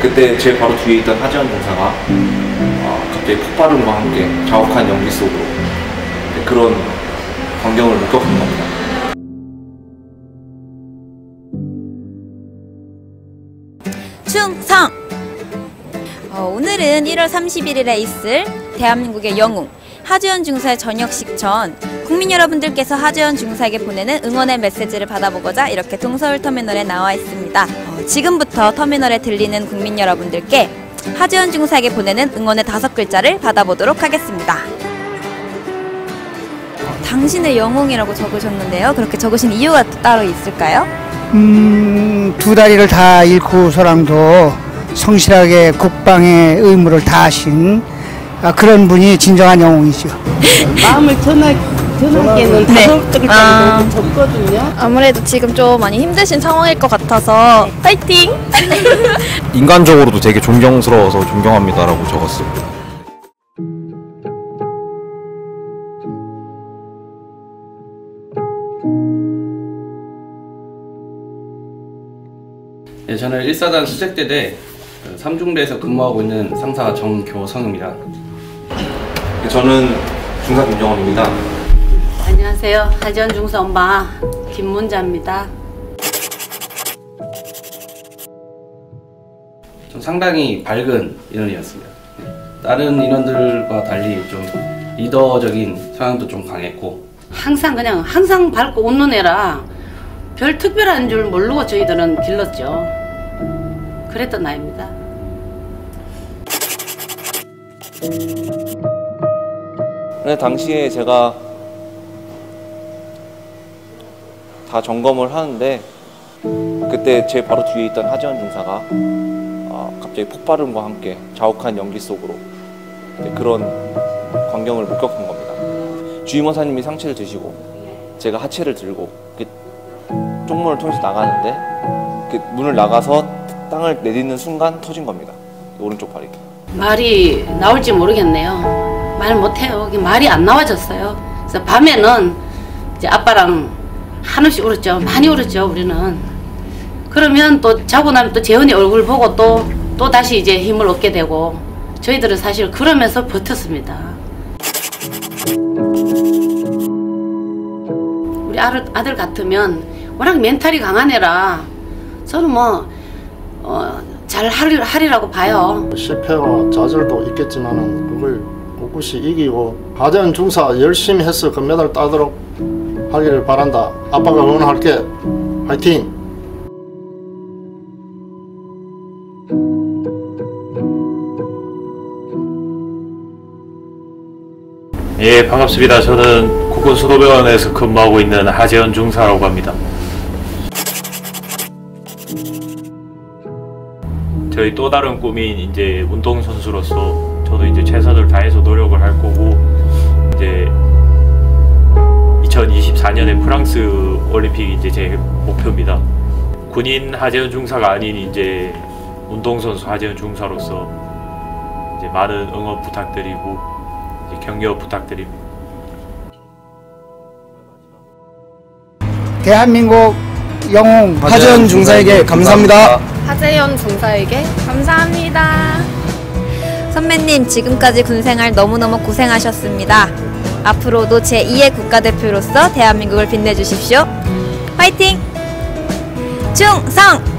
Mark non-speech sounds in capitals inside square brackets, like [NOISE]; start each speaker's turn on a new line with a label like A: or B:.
A: 그때 제 바로 뒤에 있던 하지원 중사가 어, 갑자기 폭발음과 함께 자욱한 연기 속으로 네, 그런 광경을 목격한 겁니다.
B: 충성! 어, 오늘은 1월 31일에 있을 대한민국의 영웅 하주연 중사의 저녁식 전 국민 여러분들께서 하주연 중사에게 보내는 응원의 메시지를 받아보고자 이렇게 동서울 터미널에 나와 있습니다. 어, 지금부터 터미널에 들리는 국민 여러분들께 하주연 중사에게 보내는 응원의 다섯 글자를 받아보도록 하겠습니다. 어, 당신의 영웅이라고 적으셨는데요. 그렇게 적으신 이유가 또 따로 있을까요?
C: 음, 두 다리를 다 잃고서랑도 성실하게 국방의 의무를 다하신 아, 그런 분이 진정한 영웅이죠. [LAUGHS]
D: 마음을 전하, 전하기에는
B: 네.
D: 다섯
B: 아.
D: 너무 적거든요.
B: 아무래도 지금 좀 많이 힘드신 상황일 것 같아서 파이팅! [LAUGHS]
E: 인간적으로도 되게 존경스러워서 존경합니다라고 적었어요.
F: 네, 저는 1사단 수색대대 그 삼중대에서 근무하고 있는 상사 정교성입니다.
A: 네, 저는 중사 김정원입니다.
D: 안녕하세요. 하지원 중사 엄마 김문자입니다.
F: 좀 상당히 밝은 인원이었습니다. 네, 다른 인원들과 달리 좀 리더적인 성향도 좀 강했고
D: 항상 그냥 항상 밝고 웃는 애라 별 특별한 줄 모르고 저희들은 길렀죠. 그랬던 나이입니다.
A: 근데 당시에 제가 다 점검을 하는데 그때 제 바로 뒤에 있던 하지원 중사가 어, 갑자기 폭발음과 함께 자욱한 연기 속으로 네, 그런 광경을 목격한 겁니다. 주임원사님이 상체를 드시고 제가 하체를 들고 쪽문을 통해서 나가는데 그 문을 나가서 땅을 내딛는 순간 터진 겁니다. 오른쪽 발이.
D: 말이 나올지 모르겠네요. 말 못해요. 말이 안 나와졌어요. 그래서 밤에는 이제 아빠랑 한없이 울었죠. 많이 울었죠, 우리는. 그러면 또 자고 나면 또 재현이 얼굴 보고 또, 또 다시 이제 힘을 얻게 되고 저희들은 사실 그러면서 버텼습니다. 우리 아들, 아들 같으면 워낙 멘탈이 강한 애라 저는 뭐, 어, 잘 하리, 하리라고 봐요.
G: 실패와 좌절도 있겠지만은 그걸 꿋꿋이 이기고 하전 중사 열심히 해서 금메달 따도록 하기를 바란다. 아빠가 응원할게. 화이팅!
H: 예, 반갑습니다. 저는 국군수도병원에서 근무하고 있는 하재현 중사라고 합니다. 저희 또 다른 꿈인 이제 운동선수로서 저도 이제 최선을 다해서 노력을 할 거고 이제 2024년에 프랑스 올림픽이 이제 제 목표입니다. 군인 하재현 중사가 아닌 이제 운동선수 하재현 중사로서 이제 많은 응원 부탁드리고 이제 격려 부탁드립니다.
C: 대한민국 영웅
E: 하재현 중사에게 감사합니다.
B: 하재현 중사에게 감사합니다. 선배님, 지금까지 군생활 너무너무 고생하셨습니다. 앞으로도 제2의 국가대표로서 대한민국을 빛내주십시오. 화이팅! 충성!